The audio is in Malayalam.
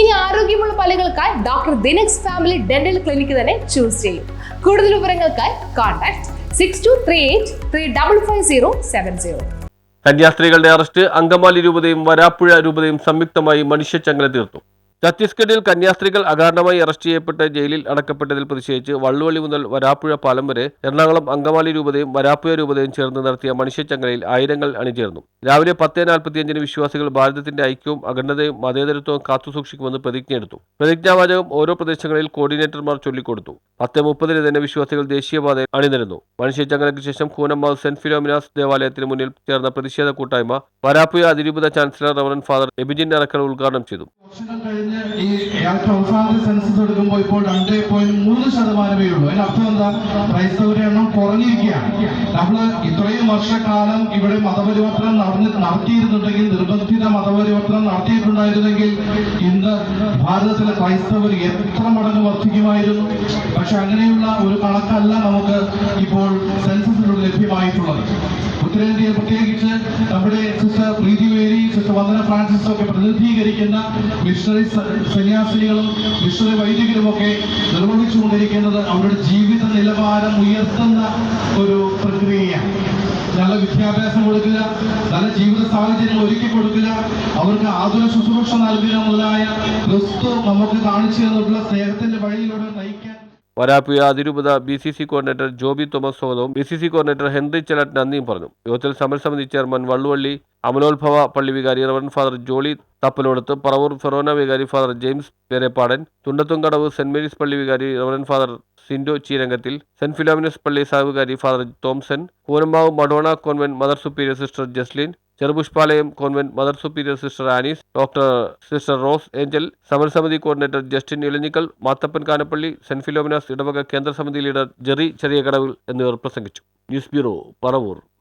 ഇനി ആരോഗ്യമുള്ള പല്ലുകൾക്കായി ഡോക്ടർ ദിനക്സ് ഫാമിലി ഡെന്റൽ ക്ലിനിക്ക് തന്നെ ചൂസ് ചെയ്യും. കൂടുതൽ വിവരങ്ങൾക്കായി contact six two three eight three double five zero seven zero കന്യാസ്ത്രീകളുടെ arrest Angamaly രൂപതയും വരാപ്പുഴ രൂപതയും സംയുക്തമായി മനുഷ്യച്ചങ്ങല തീർത്തു. ഛത്തീസ്ഗഡിൽ കന്യാസ്ത്രീകൾ അകാരണമായി അറസ്റ്റ് ചെയ്യപ്പെട്ട് ജയിലിൽ അടക്കപ്പെട്ടതിൽ പ്രതിഷേധിച്ച് വള്ളുവള്ളി മുതൽ വരാപ്പുഴ പാലം വരെ എറണാകുളം അങ്കമാലി രൂപതയും വരാപ്പുഴ രൂപതയും ചേർന്ന് നടത്തിയ മനുഷ്യച്ചങ്ങലയിൽ ആയിരങ്ങൾ അണിചേർന്നു. രാവിലെ പത്ത് നാൽപ്പത്തിയഞ്ചിന് വിശ്വാസികൾ ഭാരതത്തിന്റെ ഐക്യവും അഖണ്ഡതയും മതേതരത്വവും കാത്തുസൂക്ഷിക്കുമെന്ന് പ്രതിജ്ഞയെടുത്തു പ്രതിജ്ഞാവാചകം ഓരോ പ്രദേശങ്ങളിൽ കോർഡിനേറ്റർമാർ ചൊല്ലിക്കൊടുത്തു. പത്ത് മുപ്പതിന് തന്നെ വിശ്വാസികൾ ദേശീയപാതയിൽ അണിനിരുന്നു. മനുഷ്യച്ചങ്ങലയ്ക്ക് ശേഷം കൂനമ്മാവ് സെന്റ് ഫിലോമിനാസ് ദേവാലയത്തിന് മുന്നിൽ ചേർന്ന പ്രതിഷേധ കൂട്ടായ്മ വരാപ്പുഴ അതിരൂപത chancellor reverend father Ebijin Arakkal ഉദ്ഘാടനം ചെയ്തു. കഴിഞ്ഞ് ഈ ഏറ്റവും അവസാനത്തെ സെൻസസ് എടുക്കുമ്പോൾ ഇപ്പോൾ രണ്ട് പോയിന്റ് മൂന്ന് ശതമാനമേ ഉള്ളൂ. അതിന്റെ അർത്ഥം എന്താ? ക്രൈസ്തവരുടെ എണ്ണം കുറഞ്ഞിരിക്കുകയാണ്. നമ്മൾ ഇത്രയും വർഷക്കാലം ഇവിടെ മതപരിവർത്തനം നടന്നി നടത്തിയിരുന്നുണ്ടെങ്കിൽ നിർബന്ധിത മതപരിവർത്തനം നടത്തിയിട്ടുണ്ടായിരുന്നെങ്കിൽ ഇന്ന് ഭാരതത്തിലെ ക്രൈസ്തവർ എത്ര മടങ്ങ് വർദ്ധിക്കുമായിരുന്നു? പക്ഷെ അങ്ങനെയുള്ള ഒരു കണക്കല്ല നമുക്ക് ഇപ്പോൾ സെൻസസിലൂടെ ലഭ്യമായിട്ടുള്ളത്. ഉത്തരേന്ത്യയിൽ പ്രത്യേകിച്ച് നമ്മുടെ സിസ്റ്റർ പ്രീതി വേരി സിസ്റ്റർ വന്ദന ഫ്രാൻസിസ് ഒക്കെ പ്രതിനിധീകരിക്കുന്ന മിഷണറി സന്യാസികളും മിഷണറി വൈദികരും ഒക്കെ നിർവഹിച്ചുകൊണ്ടിരിക്കുന്നത് അവരുടെ ജീവിത നിലവാരം ഉയർത്തുന്ന ഒരു പ്രക്രിയയാണ്. നല്ല വിദ്യാഭ്യാസം കൊടുക്കുക നല്ല ജീവിത സാഹചര്യങ്ങൾ ഒരുക്കി കൊടുക്കുക അവർക്ക് ആതുര ശുശ്രൂഷ നൽകുക മുതലായ ക്രിസ്തു നമുക്ക് കാണിച്ചു തന്നിട്ടുള്ള സ്നേഹത്തിന്റെ വഴിയിലൂടെ വരാപ്പുഴ അതിരൂപത B C C coordinator Joby Thomas സ്വാഗതവും. B C C coordinator Henry Chelat നന്ദിയും പറഞ്ഞു. യോഗത്തിൽ സമരസമിതി ചെയർമാൻ വള്ളുവള്ളി അമലോത്ഭവ പള്ളി വികാരി റവൻ ഫാദർ ജോളി തപ്പലോടത്ത് പറവൂർ ഫെറോന വികാരി father James Pereppadan Thundathumkadavu saint Mary's പള്ളി വികാരി reverend father Sindo ചീരംഗത്തിൽ saint Philomena's പള്ളി സാഹുകാരി father Thomson Koonampav Madonna convent mother superior sister Jaslin Cherupushpalayam convent mother superior sister Annies doctor sister Rose Angel സമരസമിതി coordinator Justin Elanjikkal Mathappan Kanappally Saint Philomena's ഇടവക കേന്ദ്ര സമിതി ലീഡർ ജെറി ചെറിയ കടവിൽ എന്നിവർ പ്രസംഗിച്ചു. News bureau Paravur.